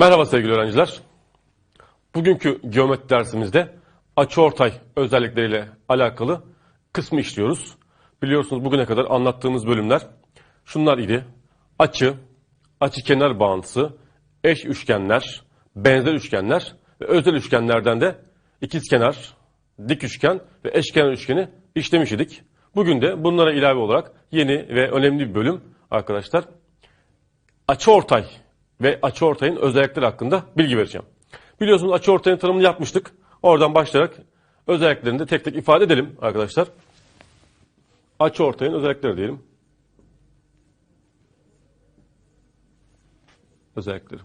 Merhaba sevgili öğrenciler. Bugünkü geometri dersimizde açıortay özellikleriyle alakalı kısmı işliyoruz. Biliyorsunuz bugüne kadar anlattığımız bölümler şunlar idi. Açı, açıkenar bağıntısı, eş üçgenler, benzer üçgenler ve özel üçgenlerden de ikizkenar, dik üçgen ve eşkenar üçgeni işlemiş idik. Bugün de bunlara ilave olarak yeni ve önemli bir bölüm arkadaşlar açıortay ve açıortayın özellikleri hakkında bilgi vereceğim. Biliyorsunuz açıortayın tanımını yapmıştık. Oradan başlayarak özelliklerini de tek tek ifade edelim arkadaşlar. Açıortayın özellikleri diyelim. Özellikleri.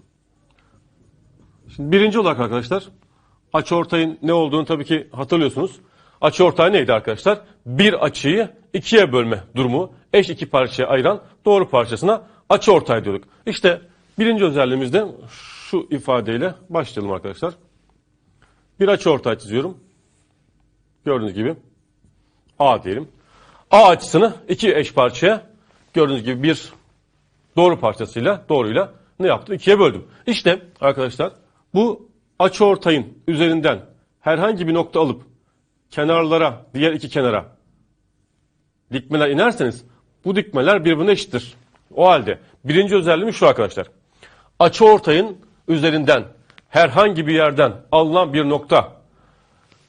Şimdi birinci olarak arkadaşlar açıortayın ne olduğunu tabii ki hatırlıyorsunuz. Açıortay neydi arkadaşlar? Bir açıyı ikiye bölme durumu eş iki parçaya ayıran doğru parçasına açıortay diyorduk. İşte birinci özelliğimizde şu ifadeyle başlayalım arkadaşlar. Bir açıortay çiziyorum. Gördüğünüz gibi A diyelim. A açısını iki eş parçaya gördüğünüz gibi bir doğru parçasıyla doğruyla ne yaptım? İkiye böldüm. İşte arkadaşlar bu açıortayın üzerinden herhangi bir nokta alıp kenarlara, diğer iki kenara dikmeler inerseniz bu dikmeler birbirine eşittir. O halde birinci özelliğimiz şu arkadaşlar. Açıortayın üzerinden herhangi bir yerden alınan bir nokta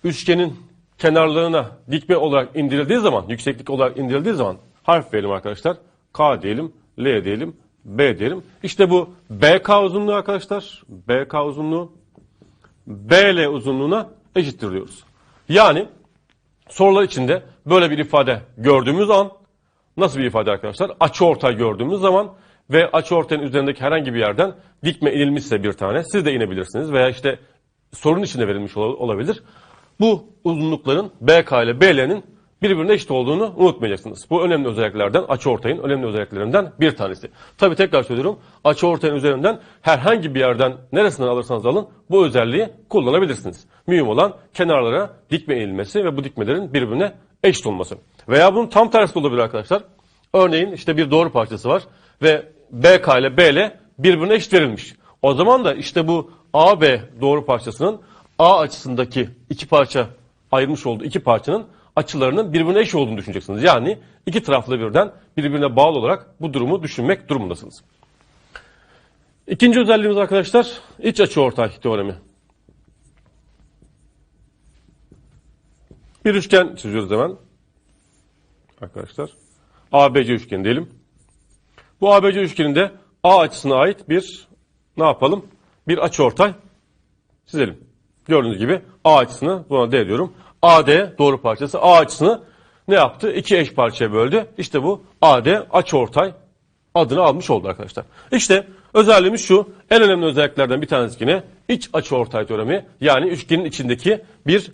üçgenin kenarlarına dikme olarak indirildiği zaman, yükseklik olarak indirildiği zaman harf verelim arkadaşlar. K diyelim, L diyelim, B diyelim. İşte bu BK uzunluğu arkadaşlar. BK uzunluğu BL uzunluğuna eşittir diyoruz. Yani sorular içinde böyle bir ifade gördüğümüz an nasıl bir ifade arkadaşlar? Açıortay gördüğümüz zaman ve açıortayın üzerindeki herhangi bir yerden dikme inilmişse bir tane siz de inebilirsiniz veya işte sorun içinde verilmiş ol- olabilir. Bu uzunlukların BK ile BL'nin birbirine eşit olduğunu unutmayacaksınız. Bu önemli özelliklerden açıortayın önemli özelliklerinden bir tanesi. Tabi tekrar söylüyorum açıortayın üzerinden herhangi bir yerden neresinden alırsanız alın bu özelliği kullanabilirsiniz. Mühim olan kenarlara dikme inilmesi ve bu dikmelerin birbirine eşit olması. Veya bunun tam tersi olabilir arkadaşlar. Örneğin işte bir doğru parçası var ve BK ile BL birbirine eşit verilmiş. O zaman da işte bu AB doğru parçasının A açısındaki iki parça ayırmış olduğu iki parçanın açılarının birbirine eş olduğunu düşüneceksiniz. Yani iki taraflı birden birbirine bağlı olarak bu durumu düşünmek durumundasınız. İkinci özelliğimiz arkadaşlar iç açı ortay teoremi. Bir üçgen çiziyoruz hemen. Arkadaşlar. ABC üçgeni diyelim. Bu ABC üçgeninde A açısına ait bir ne yapalım? Bir açıortay çizelim. Gördüğünüz gibi A açısını buna D diyorum. AD doğru parçası A açısını ne yaptı? İki eş parçaya böldü. İşte bu AD açıortay adını almış oldu arkadaşlar. İşte özelliğimiz şu. En önemli özelliklerden bir tanesi yine iç açıortay teoremi. Yani üçgenin içindeki bir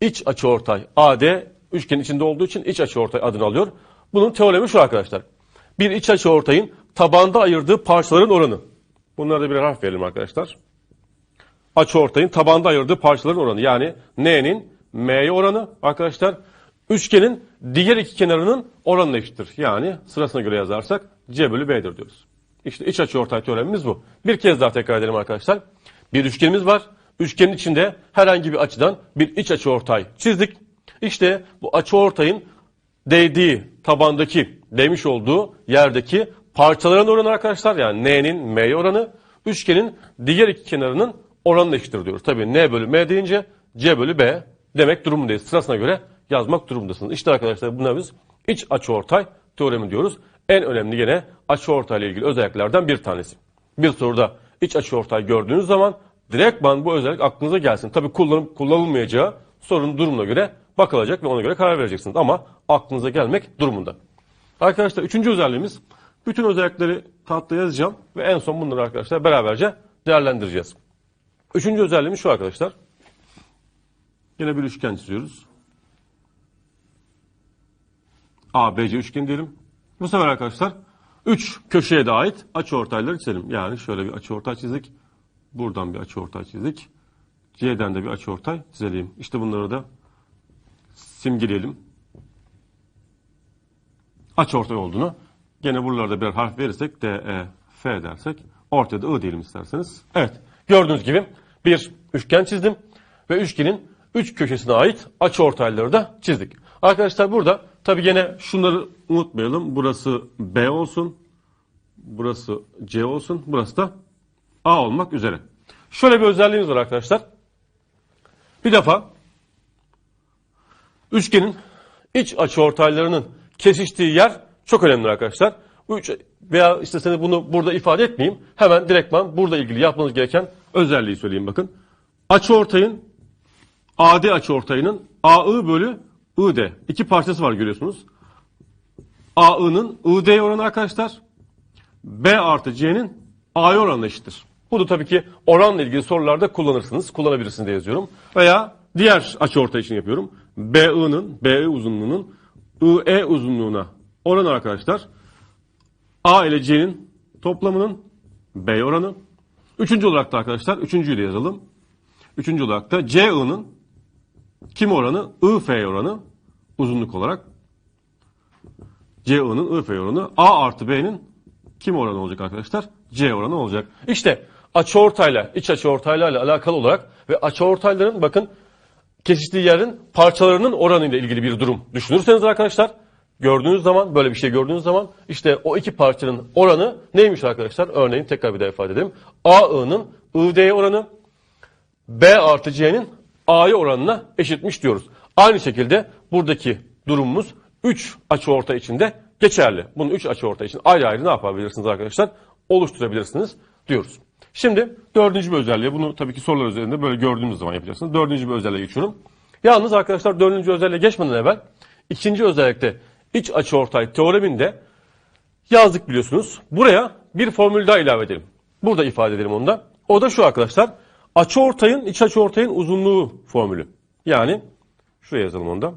iç açıortay. AD üçgenin içinde olduğu için iç açıortay adını alıyor. Bunun teoremi şu arkadaşlar. Bir iç açıortayın tabanda ayırdığı parçaların oranı. Bunlara da bir harf verelim arkadaşlar. Açıortayın tabanda ayırdığı parçaların oranı. Yani N'nin M'ye oranı arkadaşlar. Üçgenin diğer iki kenarının oranına eşittir. Yani sırasına göre yazarsak C bölü B'dir diyoruz. İşte iç açıortay teoremimiz bu. Bir kez daha tekrar edelim arkadaşlar. Bir üçgenimiz var. Üçgenin içinde herhangi bir açıdan bir iç açıortay çizdik. İşte bu açıortayın değdiği tabandaki değmiş olduğu yerdeki parçaların oranı arkadaşlar yani N'nin M'ye oranı üçgenin diğer iki kenarının oranına eşittir diyoruz. Tabii N bölü M deyince C bölü B demek durumundayız. Sırasına göre yazmak durumundasınız. İşte arkadaşlar buna biz iç açıortay teoremi diyoruz. En önemli gene açıortay ile ilgili özelliklerden bir tanesi. Bir soruda iç açıortay gördüğünüz zaman direktman bu özellik aklınıza gelsin. Tabii kullanıp kullanılmayacağı sorunun durumuna göre bakılacak ve ona göre karar vereceksiniz. Ama aklınıza gelmek durumunda. Arkadaşlar üçüncü özelliğimiz bütün özellikleri tahtaya yazacağım ve en son bunları arkadaşlar beraberce değerlendireceğiz. Üçüncü özelliğimiz şu arkadaşlar. Yine bir üçgen çiziyoruz. ABC üçgen diyelim. Bu sefer arkadaşlar üç köşeye de ait açıortayları çizelim. Yani şöyle bir açıortay çizdik. Buradan bir açıortay çizdik. C'den de bir açıortay çizelim. İşte bunları da simgeleyelim. Açıortay olduğunu. Gene buralarda birer harf verirsek D, E, F dersek ortada I diyelim isterseniz. Evet. Gördüğünüz gibi bir üçgen çizdim ve üçgenin üç köşesine ait açıortayları da çizdik. Arkadaşlar burada tabi gene şunları unutmayalım. Burası B olsun. Burası C olsun. Burası da A olmak üzere. Şöyle bir özelliğimiz var arkadaşlar. Bir defa üçgenin iç açıortaylarının kesiştiği yer çok önemli arkadaşlar. Üç veya işte seni bunu burada ifade etmeyeyim. Hemen direktman burada ilgili yapmanız gereken özelliği söyleyeyim bakın. Açıortayın AD açıortayının AI bölü ID iki parçası var görüyorsunuz. AI'nın ID oranı arkadaşlar. B artı C'nin A'ya oranına eşittir. Bunu tabii ki oranla ilgili sorularda kullanırsınız. Kullanabilirsiniz diye yazıyorum. Veya diğer açıortay için yapıyorum. BI'nin, BI uzunluğunun IE uzunluğuna oranı arkadaşlar. A ile C'nin toplamının B oranı. Üçüncü olarak da arkadaşlar, üçüncüyü de yazalım. Üçüncü olarak da CI'nin kim oranı? IF oranı uzunluk olarak. CI'nin IF oranı A artı B'nin kim oranı olacak arkadaşlar? C oranı olacak. İşte açıortayla, iç açıortaylarla alakalı olarak ve açıortayların bakın kesiştiği yerin parçalarının oranıyla ilgili bir durum düşünürseniz arkadaşlar gördüğünüz zaman böyle bir şey gördüğünüz zaman işte o iki parçanın oranı neymiş arkadaşlar? Örneğin tekrar bir daha ifade edelim. AI'nin ID'ye oranı B artı C'nin A'ya oranına eşitmiş diyoruz. Aynı şekilde buradaki durumumuz 3 açıortay içinde geçerli. Bunu 3 açıortay için ayrı ayrı ne yapabilirsiniz arkadaşlar? Oluşturabilirsiniz diyoruz. Şimdi dördüncü bir özelliğe bunu tabii ki sorular üzerinde böyle gördüğümüz zaman yapacaksınız. Dördüncü bir özelliğe geçiyorum. Yalnız arkadaşlar dördüncü özelliğe geçmeden evvel ikinci özellikte iç açıortay teoreminde yazdık biliyorsunuz. Buraya bir formül daha ilave edelim. Burada ifade edelim onu da. O da şu arkadaşlar. Açıortayın, iç açıortayın uzunluğu formülü. Yani şuraya yazalım onu da.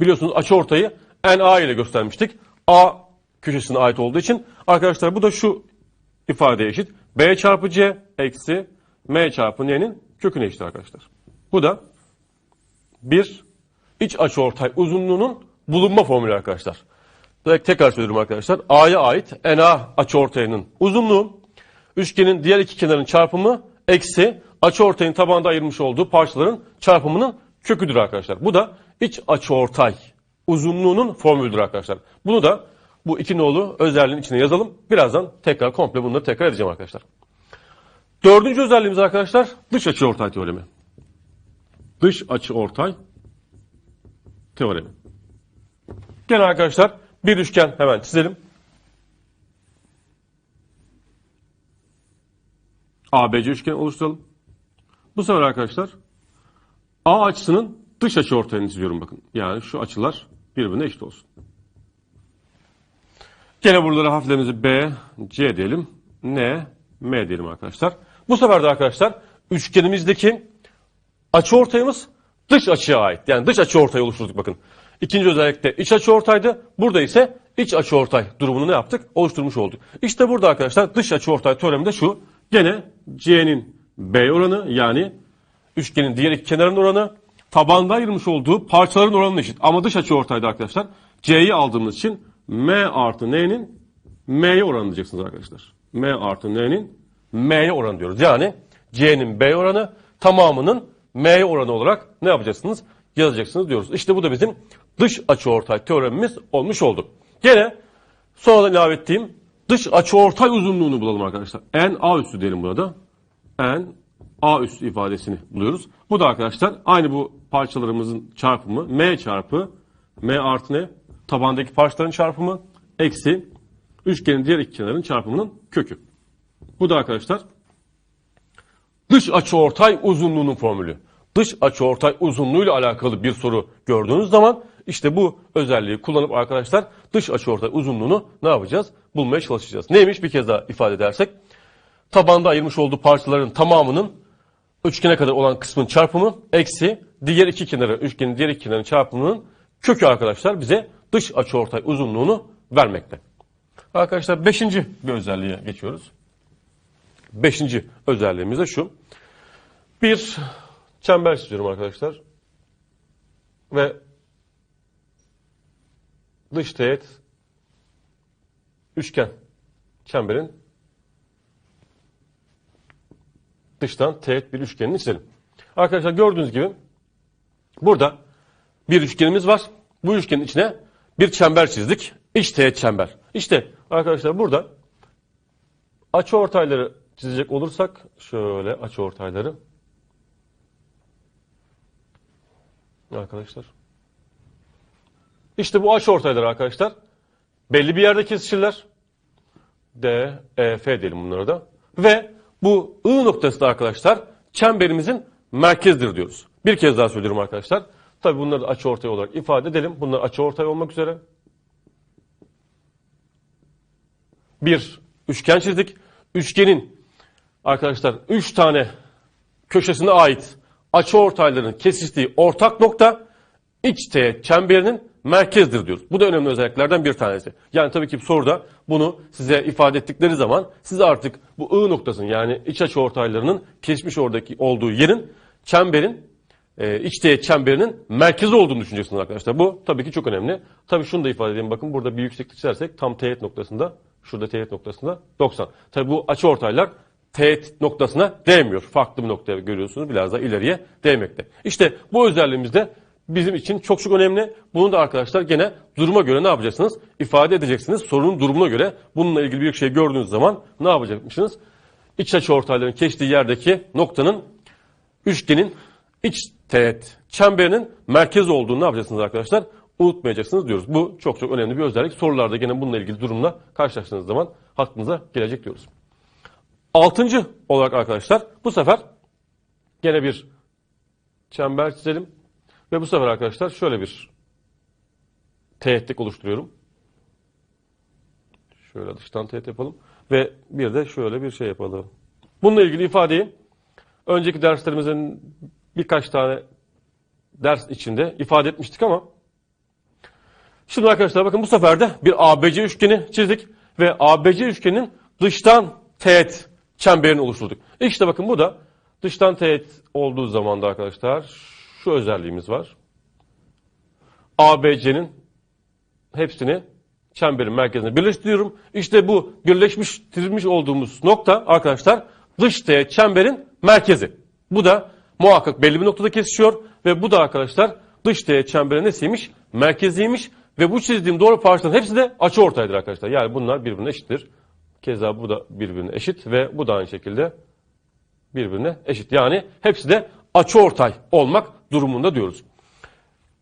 Biliyorsunuz açıortayı NA ile göstermiştik. A köşesine ait olduğu için arkadaşlar bu da şu ifadeye eşit. B çarpı C eksi M çarpı N'nin köküne eşit arkadaşlar. Bu da bir iç açıortay uzunluğunun bulunma formülü arkadaşlar. Tekrar söylüyorum arkadaşlar. A'ya ait NA açıortayının uzunluğu üçgenin diğer iki kenarın çarpımı eksi açıortayın tabanda ayırmış olduğu parçaların çarpımının köküdür arkadaşlar. Bu da iç açıortay uzunluğunun formülüdür arkadaşlar. Bunu da bu iki nolu özelliğin içine yazalım. Birazdan tekrar komple bunları tekrar edeceğim arkadaşlar. Dördüncü özelliğimiz arkadaşlar dış açıortay teoremi. Dış açıortay teoremi. Gene arkadaşlar bir üçgen hemen çizelim. ABC üçgen oluşturalım. Bu sefer arkadaşlar A açısının dış açı ortayını çiziyorum bakın. Yani şu açılar birbirine eşit olsun. Gene buralara harflerimizi B, C diyelim. N, M diyelim arkadaşlar. Bu sefer de arkadaşlar üçgenimizdeki açı ortayımız dış açıya ait. Yani dış açı ortayı oluşturduk bakın. İkinci özellikle iç açı ortaydı. Burada ise iç açı ortay durumunu ne yaptık? Oluşturmuş olduk. İşte burada arkadaşlar dış açı ortay teoremi de şu. Gene C'nin B oranı yani üçgenin diğer iki kenarının oranı tabanda ayırmış olduğu parçaların oranına eşit. Ama dış açı ortayda arkadaşlar C'yi aldığımız için M artı N'nin M'ye oranı diyeceksiniz arkadaşlar. M artı N'nin M'ye oranı diyoruz. Yani C'nin B oranı tamamının M'ye oranı olarak ne yapacaksınız? Yazacaksınız diyoruz. İşte bu da bizim dış açıortay teoremimiz olmuş oldu. Gene sonradan ilave ettiğim dış açıortay uzunluğunu bulalım arkadaşlar. N A üssü diyelim burada. N A üssü ifadesini buluyoruz. Bu da arkadaşlar aynı bu parçalarımızın çarpımı M çarpı M artı ne? Tabandaki parçaların çarpımı eksi üçgenin diğer iki kenarın çarpımının kökü. Bu da arkadaşlar dış açıortay uzunluğunun formülü. Dış açıortay uzunluğuyla alakalı bir soru gördüğünüz zaman işte bu özelliği kullanıp arkadaşlar dış açıortay uzunluğunu ne yapacağız? Bulmaya çalışacağız. Neymiş bir kez daha ifade edersek. Tabanda ayırmış olduğu parçaların tamamının üçgene kadar olan kısmın çarpımı eksi diğer iki kenarı üçgenin diğer iki kenarın çarpımının kökü arkadaşlar bize dış açıortay uzunluğunu vermekte. Arkadaşlar beşinci bir özelliğe geçiyoruz. Beşinci özelliğimiz de şu. Bir çember çiziyorum arkadaşlar. Ve dış teğet üçgen çemberin dıştan teğet bir üçgenini çizelim. Arkadaşlar gördüğünüz gibi burada bir üçgenimiz var. Bu üçgenin içine bir çember çizdik. Teğet çember. İşte arkadaşlar burada açı ortayları çizecek olursak şöyle açı ortayları arkadaşlar. İşte bu açı ortayları arkadaşlar. Belli bir yerde kesişirler. D, E, F diyelim bunlara da. Ve bu I noktası da arkadaşlar çemberimizin merkezdir diyoruz. Bir kez daha söylüyorum arkadaşlar. Tabi bunları da açı ortay olarak ifade edelim. Bunlar açı ortay olmak üzere. Bir üçgen çizdik. Üçgenin arkadaşlar üç tane köşesine ait açı ortaylarının kesiştiği ortak nokta iç teğet çemberinin merkezdir diyoruz. Bu da önemli özelliklerden bir tanesi. Yani tabii ki soruda bunu size ifade ettikleri zaman siz artık bu I noktasının yani iç açı ortaylarının kesmiş oradaki olduğu yerin çemberin e, iç teğet çemberinin merkezi olduğunu düşüneceksiniz arkadaşlar. Bu tabii ki çok önemli. Tabii şunu da ifade edeyim. Bakın burada bir yükseklik çizersek tam teğet noktasında şurada teğet noktasında 90. Tabii bu açı ortaylar teğet noktasına değmiyor. Farklı bir noktaya görüyorsunuz. Biraz daha ileriye değmekte. İşte bu özelliğimiz de bizim için çok çok önemli. Bunu da arkadaşlar gene duruma göre ne yapacaksınız? İfade edeceksiniz. Sorunun durumuna göre bununla ilgili bir şey gördüğünüz zaman ne yapacakmışsınız? İç açı ortayların geçtiği yerdeki noktanın üçgenin iç teğet çemberinin merkez olduğunu ne yapacaksınız arkadaşlar? Unutmayacaksınız diyoruz. Bu çok çok önemli bir özellik. Sorularda gene bununla ilgili durumla karşılaştığınız zaman aklınıza gelecek diyoruz. Altıncı olarak arkadaşlar bu sefer gene bir çember çizelim. Ve bu sefer arkadaşlar şöyle bir teğetlik oluşturuyorum. Şöyle dıştan teğet yapalım. Ve bir de şöyle bir şey yapalım. Bununla ilgili ifadeyi önceki derslerimizin birkaç tane ders içinde ifade etmiştik ama şimdi arkadaşlar bakın bu sefer de bir ABC üçgeni çizdik ve ABC üçgenin dıştan teğet çemberini oluşturduk. İşte bakın bu da dıştan teğet olduğu zaman da arkadaşlar şu özelliğimiz var. ABC'nin hepsini çemberin merkezine birleştiriyorum. İşte bu birleşmiş olduğumuz nokta arkadaşlar dış teğet çemberin merkezi. Bu da muhakkak belli bir noktada kesişiyor ve bu da arkadaşlar dış teğet çemberin nesiymiş? Merkeziymiş ve bu çizdiğim doğru parçaların hepsi de açı ortaydır arkadaşlar. Yani bunlar birbirine eşittir. Keza bu da birbirine eşit ve bu da aynı şekilde birbirine eşit. Yani hepsi de açı ortay olmak durumunda diyoruz.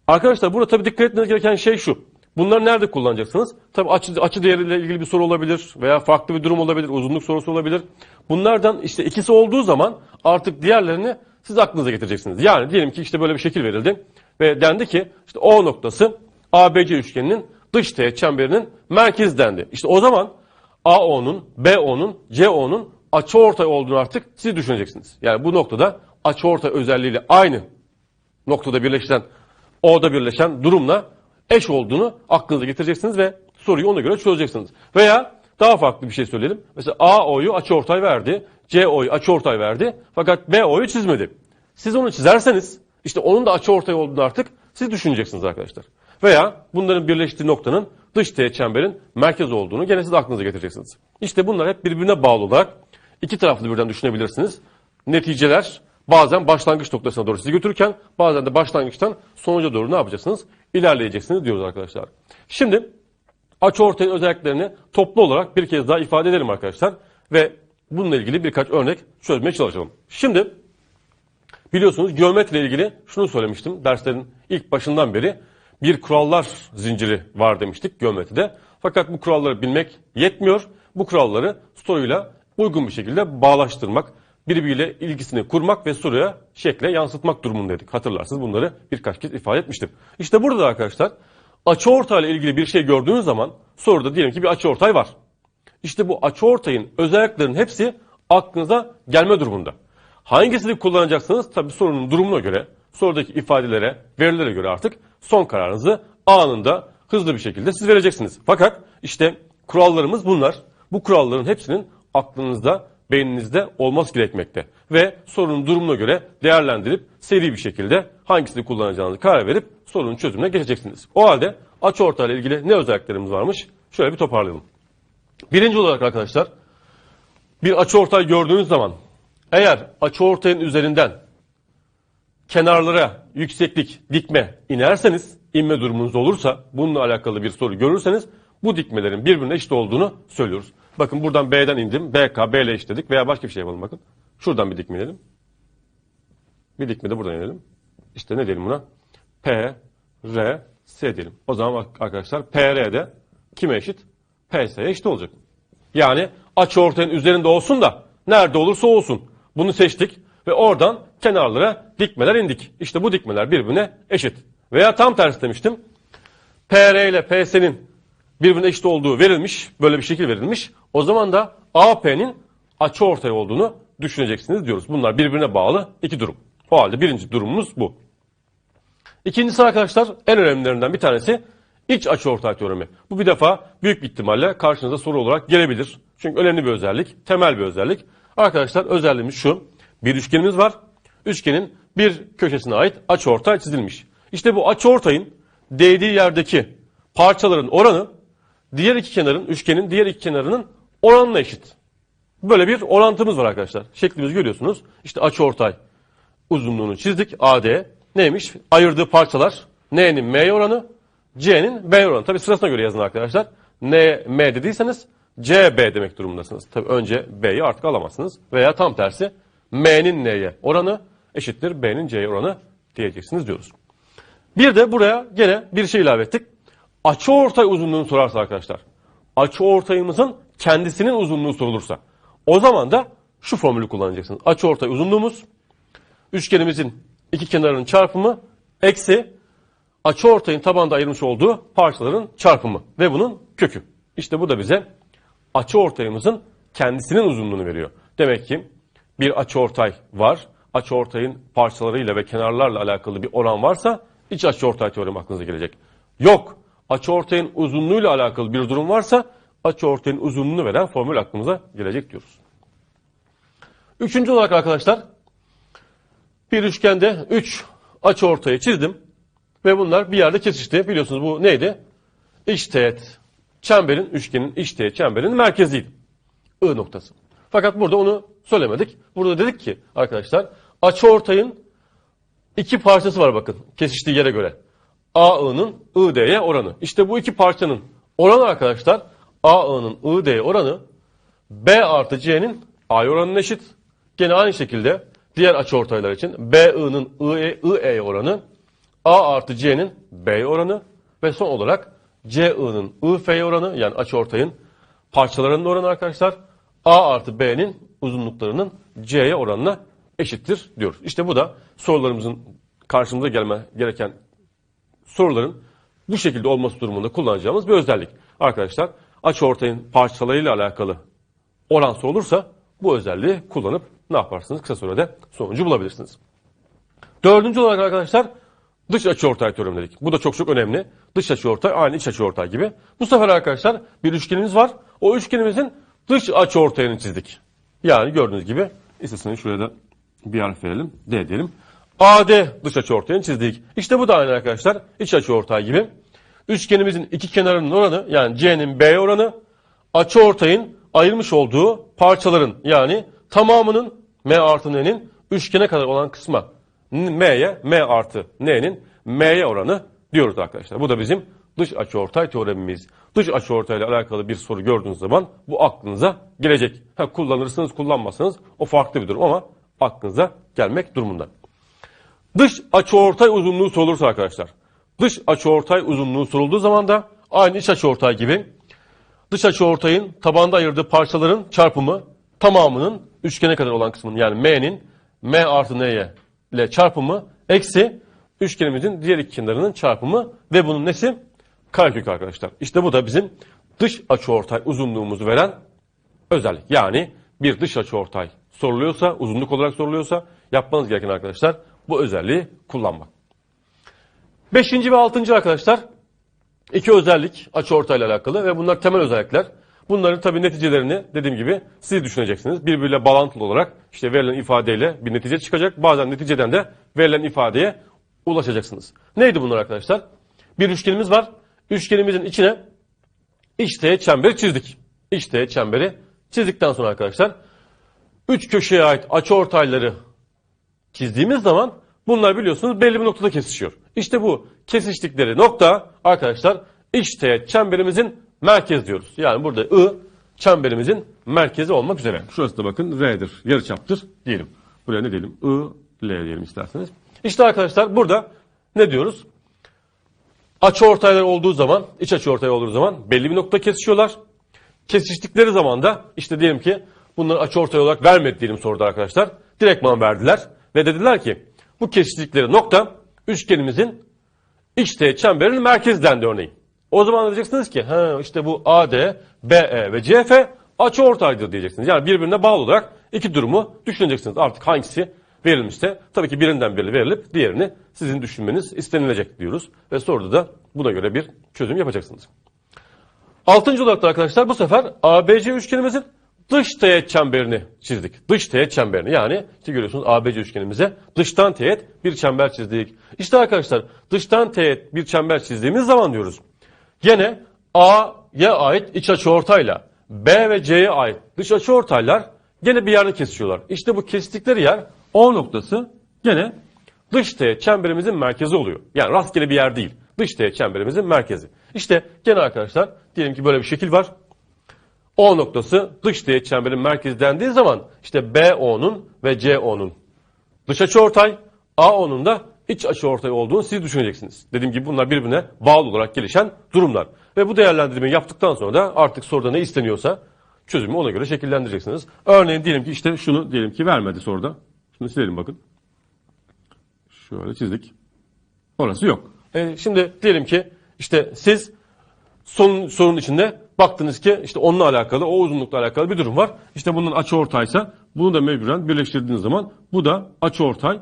Arkadaşlar burada tabii dikkat etmeniz gereken şey şu. Bunları nerede kullanacaksınız? Tabii açı, açı değeriyle ilgili bir soru olabilir veya farklı bir durum olabilir, uzunluk sorusu olabilir. Bunlardan işte ikisi olduğu zaman artık diğerlerini siz aklınıza getireceksiniz. Yani diyelim ki işte böyle bir şekil verildi ve dendi ki işte O noktası ABC üçgeninin dış teğet çemberinin merkez dendi. İşte o zaman AO'nun, BO'nun, CO'nun açıortay olduğunu artık siz düşüneceksiniz. Yani bu noktada açıortay özelliğiyle aynı noktada birleşen, O'da birleşen durumla eş olduğunu aklınıza getireceksiniz ve soruyu ona göre çözeceksiniz. Veya daha farklı bir şey söyleyelim. Mesela AO'yu açıortay verdi, CO'yu açıortay verdi fakat BO'yu çizmedi. Siz onu çizerseniz işte onun da açıortay olduğunu artık siz düşüneceksiniz arkadaşlar. Veya bunların birleştiği noktanın dış teğet çemberin merkez olduğunu gene siz aklınıza getireceksiniz. İşte bunlar hep birbirine bağlı olarak iki taraflı birden düşünebilirsiniz. Neticeler bazen başlangıç noktasına doğru sizi götürürken bazen de başlangıçtan sonuca doğru ne yapacaksınız? İlerleyeceksiniz diyoruz arkadaşlar. Şimdi açıortayın özelliklerini toplu olarak bir kez daha ifade edelim arkadaşlar. Ve bununla ilgili birkaç örnek çözmeye çalışalım. Şimdi biliyorsunuz geometri ile ilgili şunu söylemiştim derslerin ilk başından beri bir kurallar zinciri var demiştik geometride. Fakat bu kuralları bilmek yetmiyor. Bu kuralları soruyla uygun bir şekilde bağlaştırmak, birbiriyle ilgisini kurmak ve soruya şekle yansıtmak durumundaydık. Hatırlarsınız bunları birkaç kez ifade etmiştim. İşte burada da arkadaşlar açıortay ile ilgili bir şey gördüğünüz zaman soruda diyelim ki bir açıortay var. İşte bu açıortayın özelliklerinin hepsi aklınıza gelme durumunda. Hangisini kullanacaksınız? Tabi sorunun durumuna göre, sorudaki ifadelere, verilere göre artık son kararınızı anında hızlı bir şekilde siz vereceksiniz. Fakat işte kurallarımız bunlar. Bu kuralların hepsinin aklınızda, beyninizde olması gerekmekte. Ve sorunun durumuna göre değerlendirip seri bir şekilde hangisini kullanacağınızı karar verip sorunun çözümüne geçeceksiniz. O halde açıortay ile ilgili ne özelliklerimiz varmış? Şöyle bir toparlayalım. Birinci olarak arkadaşlar bir açıortay gördüğünüz zaman Eğer açıortayın üzerinden kenarlara yükseklik, dikme inerseniz, inme durumunuz olursa, bununla alakalı bir soru görürseniz bu dikmelerin birbirine eşit olduğunu söylüyoruz. Bakın buradan B'den indim. BK, B ile eşitledik veya başka bir şey yapalım bakın. Şuradan bir dikme inelim. Bir dikme de buradan inelim. İşte ne diyelim buna? P, R, S diyelim. O zaman arkadaşlar PR de kime eşit? PS'ye eşit olacak. Yani açı ortayın üzerinde olsun da nerede olursa olsun. Bunu seçtik ve oradan kenarlara dikmeler indik. İşte bu dikmeler birbirine eşit. Veya tam tersi demiştim. PR ile PS'nin birbirine eşit olduğu verilmiş, böyle bir şekil verilmiş. O zaman da AP'nin açı ortay olduğunu düşüneceksiniz diyoruz. Bunlar birbirine bağlı iki durum. O halde birinci durumumuz bu. İkincisi arkadaşlar en önemlilerinden bir tanesi iç açıortay teoremi. Bu bir defa büyük bir ihtimalle karşınıza soru olarak gelebilir. Çünkü önemli bir özellik, temel bir özellik. Arkadaşlar özelliğimiz şu. Bir üçgenimiz var. Üçgenin bir köşesine ait açıortay çizilmiş. İşte bu açıortayın değdiği yerdeki parçaların oranı diğer iki kenarın, üçgenin diğer iki kenarının oranına eşit. Böyle bir orantımız var arkadaşlar. Şeklimizi görüyorsunuz. İşte açıortay uzunluğunu çizdik. AD neymiş? Ayırdığı parçalar N'nin M oranı, C'nin B oranı. Tabi sırasına göre yazın arkadaşlar. N, M dediyseniz C, B demek durumundasınız. Tabi önce B'yi artık alamazsınız. Veya tam tersi M'nin N'ye oranı eşittir B'nin C'ye oranı diyeceksiniz diyoruz. Bir de buraya gene bir şey ilave ettik. Açıortay uzunluğunu sorarsa arkadaşlar. Açıortayımızın kendisinin uzunluğu sorulursa. O zaman da şu formülü kullanacaksınız. Açıortay uzunluğumuz üçgenimizin iki kenarının çarpımı eksi açıortayın tabanda ayırmış olduğu parçaların çarpımı ve bunun kökü. İşte bu da bize açıortayımızın kendisinin uzunluğunu veriyor. Demek ki bir açıortay var. Açıortayın parçalarıyla ve kenarlarla alakalı bir oran varsa iç açıortay teoremi aklınıza gelecek. Yok. Açıortayın uzunluğuyla alakalı bir durum varsa açıortayın uzunluğunu veren formül aklımıza gelecek diyoruz. Üçüncü olarak arkadaşlar bir üçgende 3 açı ortayı çizdim. Ve bunlar bir yerde kesişti. Biliyorsunuz bu neydi? İç teğet çemberin, üçgenin iç teğet çemberinin merkeziydi. I noktası. Fakat burada onu söylemedik. Burada dedik ki arkadaşlar açı ortayın iki parçası var bakın kesiştiği yere göre. AI'nın ID'ye oranı. İşte bu iki parçanın oranı arkadaşlar AI'nın ID'ye oranı B artı C'nin A oranına eşit. Gene aynı şekilde diğer açıortaylar için BI'nin IE, IE oranı A artı C'nin B oranı ve son olarak CI'nin IF oranı yani açıortayın parçalarının oranı arkadaşlar A artı B'nin uzunluklarının C'ye oranına eşittir diyoruz. İşte bu da sorularımızın karşımıza gelme gereken soruların bu şekilde olması durumunda kullanacağımız bir özellik. Arkadaşlar açıortayın parçalarıyla alakalı oran sorulursa bu özelliği kullanıp ne yaparsınız? Kısa sürede sonucu bulabilirsiniz. Dördüncü olarak arkadaşlar dış açıortay teoremi dedik. Bu da çok çok önemli. Dış açıortay aynı iç açıortay gibi. Bu sefer arkadaşlar bir üçgenimiz var. O üçgenimizin dış açıortayını çizdik. Yani gördüğünüz gibi isterseniz şuraya da bir harf verelim. D diyelim. AD dış açıortayını çizdik. İşte bu da aynı arkadaşlar iç açıortay gibi. Üçgenimizin iki kenarının oranı yani C'nin B oranı açıortayın ayırmış olduğu parçaların yani tamamının M artı N'nin üçgene kadar olan kısma M'ye M artı N'nin M'ye oranı diyoruz arkadaşlar. Bu da bizim dış açıortay teoremimiz. Dış açıortay ile alakalı bir soru gördüğünüz zaman bu aklınıza gelecek. Ha, kullanırsınız kullanmazsanız o farklı bir durum ama aklınıza gelmek durumunda. Dış açıortay uzunluğu sorulursa arkadaşlar. Dış açıortay uzunluğu sorulduğu zaman da aynı iç açıortay gibi dış açıortayın tabanda ayırdığı parçaların çarpımı tamamının üçgene kadar olan kısmının yani M'nin M artı N'ye ile çarpımı eksi üçgenimizin diğer iki kenarının çarpımı ve bunun nesi? Karekök arkadaşlar. İşte bu da bizim dış açıortay uzunluğumuzu veren özellik. Yani bir dış açıortay soruluyorsa, uzunluk olarak soruluyorsa yapmanız gereken arkadaşlar bu özelliği kullanmak. Beşinci ve altıncı arkadaşlar iki özellik açıortay ile alakalı ve bunlar temel özellikler. Bunların tabi neticelerini dediğim gibi siz düşüneceksiniz. Birbiriyle bağlantılı olarak işte verilen ifadeyle bir netice çıkacak. Bazen neticeden de verilen ifadeye ulaşacaksınız. Neydi bunlar arkadaşlar? Bir üçgenimiz var. Üçgenimizin içine iç teğet çemberi çizdik. İç teğet çemberi çizdikten sonra arkadaşlar üç köşeye ait açıortayları çizdiğimiz zaman bunlar biliyorsunuz belli bir noktada kesişiyor. İşte bu kesiştikleri nokta arkadaşlar iç teğet çemberimizin merkez diyoruz. Yani burada I çemberimizin merkezi olmak üzere. Şurası da bakın R'dir. Yarıçaptır diyelim. Buraya ne diyelim? I, L diyelim isterseniz. İşte arkadaşlar burada ne diyoruz? Açı ortaylar olduğu zaman, iç açı ortay olduğu zaman belli bir nokta kesişiyorlar. Kesiştikleri zaman da işte diyelim ki bunları açı ortay olarak vermedi diyelim soruda arkadaşlar. Direktman verdiler ve dediler ki bu kesiştikleri nokta üçgenimizin iç teğet çemberinin merkezi dendi örneğin. O zaman diyeceksiniz ki ha işte bu AD, BE ve CF açı ortaydır diyeceksiniz. Yani birbirine bağlı olarak iki durumu düşüneceksiniz. Artık hangisi verilmişse tabii ki birinden biri verilip diğerini sizin düşünmeniz istenilecek diyoruz. Ve soruda da buna göre bir çözüm yapacaksınız. Altıncı olarak da arkadaşlar bu sefer ABC üçgenimizin dış teğet çemberini çizdik. Dış teğet çemberini yani işte görüyorsunuz ABC üçgenimize dıştan teğet bir çember çizdik. İşte arkadaşlar dıştan teğet bir çember çizdiğimiz zaman diyoruz. Gene A'ya ait iç açıortayla B ve C'ye ait dış açıortaylar gene bir yerde kesişiyorlar. İşte bu kestikleri yer O noktası gene dış teğet çemberimizin merkezi oluyor. Yani rastgele bir yer değil. Dış teğet çemberimizin merkezi. İşte gene arkadaşlar diyelim ki böyle bir şekil var. O noktası dış teğet çemberin merkezi dendiği zaman işte BO'nun ve CO'nun dış açıortay, AO'nun da iç açıortay olduğunu siz düşüneceksiniz. Dediğim gibi bunlar birbirine bağlı olarak gelişen durumlar. Ve bu değerlendirmeyi yaptıktan sonra da artık soruda ne isteniyorsa çözümü ona göre şekillendireceksiniz. Örneğin diyelim ki işte şunu diyelim ki vermedi soruda. Şunu silelim bakın. Şöyle çizdik. Orası yok. E, şimdi diyelim ki işte siz son, sorunun içinde baktınız ki işte onunla alakalı, o uzunlukla alakalı bir durum var. İşte bunun açı ortaysa bunu da mecburen birleştirdiğiniz zaman bu da açı ortay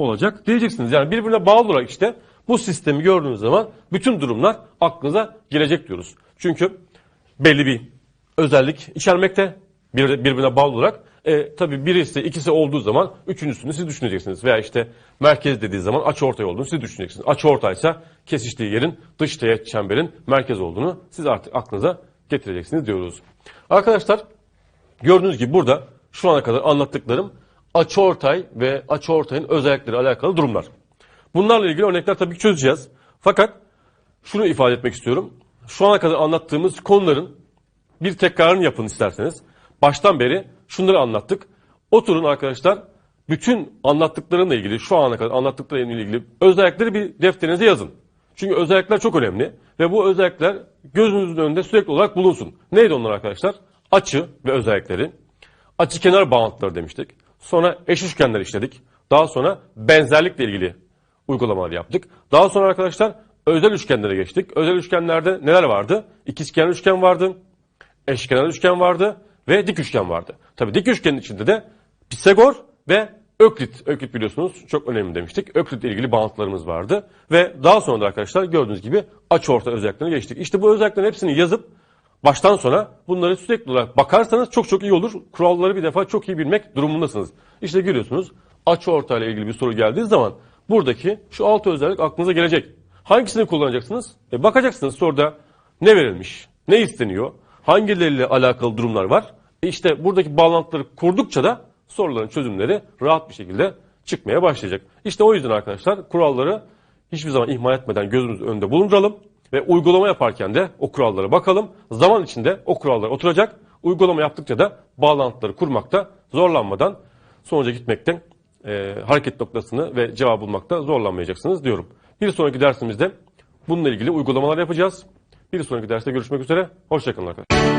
olacak diyeceksiniz. Yani birbirine bağlı olarak işte bu sistemi gördüğünüz zaman bütün durumlar aklınıza gelecek diyoruz. Çünkü belli bir özellik içermekte bir, birbirine bağlı olarak. E, tabii birisi ikisi olduğu zaman üçüncüsünü siz düşüneceksiniz. Veya işte merkez dediği zaman açı ortay olduğunu siz düşüneceksiniz. Açı ortaysa kesiştiği yerin dış teğet çemberin merkez olduğunu siz artık aklınıza getireceksiniz diyoruz. Arkadaşlar gördüğünüz gibi burada şu ana kadar anlattıklarım açıortay ve açıortayın özellikleri alakalı durumlar. Bunlarla ilgili örnekler tabii ki çözeceğiz. Fakat şunu ifade etmek istiyorum. Şu ana kadar anlattığımız konuların bir tekrarını yapın isterseniz. Baştan beri şunları anlattık. Oturun arkadaşlar bütün anlattıklarımla ilgili şu ana kadar anlattıklarımla ilgili özellikleri bir defterinize yazın. Çünkü özellikler çok önemli ve bu özellikler gözünüzün önünde sürekli olarak bulunsun. Neydi onlar arkadaşlar? Açı ve özellikleri, açı kenar bağıntıları demiştik. Sonra eş üçgenler işledik. Daha sonra benzerlikle ilgili uygulamalar yaptık. Daha sonra arkadaşlar özel üçgenlere geçtik. Özel üçgenlerde neler vardı? İkizkenar üçgen vardı, eşkenar üçgen vardı ve dik üçgen vardı. Tabii dik üçgenin içinde de Pisagor ve Öklit, Öklit biliyorsunuz çok önemli demiştik. Öklit ile ilgili bağıntılarımız vardı. Ve daha sonra da arkadaşlar gördüğünüz gibi açıortay özelliklerine geçtik. İşte bu özelliklerin hepsini yazıp baştan sona bunları sürekli olarak bakarsanız çok çok iyi olur. Kuralları bir defa çok iyi bilmek durumundasınız. İşte görüyorsunuz açıortay ile ilgili bir soru geldiği zaman buradaki şu altı özellik aklınıza gelecek. Hangisini kullanacaksınız? E bakacaksınız soruda ne verilmiş, ne isteniyor, hangileriyle alakalı durumlar var. E işte buradaki bağlantıları kurdukça da soruların çözümleri rahat bir şekilde çıkmaya başlayacak. İşte o yüzden arkadaşlar kuralları hiçbir zaman ihmal etmeden gözümüz önünde bulunduralım ve uygulama yaparken de o kurallara bakalım. Zaman içinde o kurallar oturacak. Uygulama yaptıkça da bağlantıları kurmakta zorlanmadan sonuca gitmekten e, hareket noktasını ve cevabı bulmakta zorlanmayacaksınız diyorum. Bir sonraki dersimizde bununla ilgili uygulamalar yapacağız. Bir sonraki derste görüşmek üzere. Hoşçakalın arkadaşlar.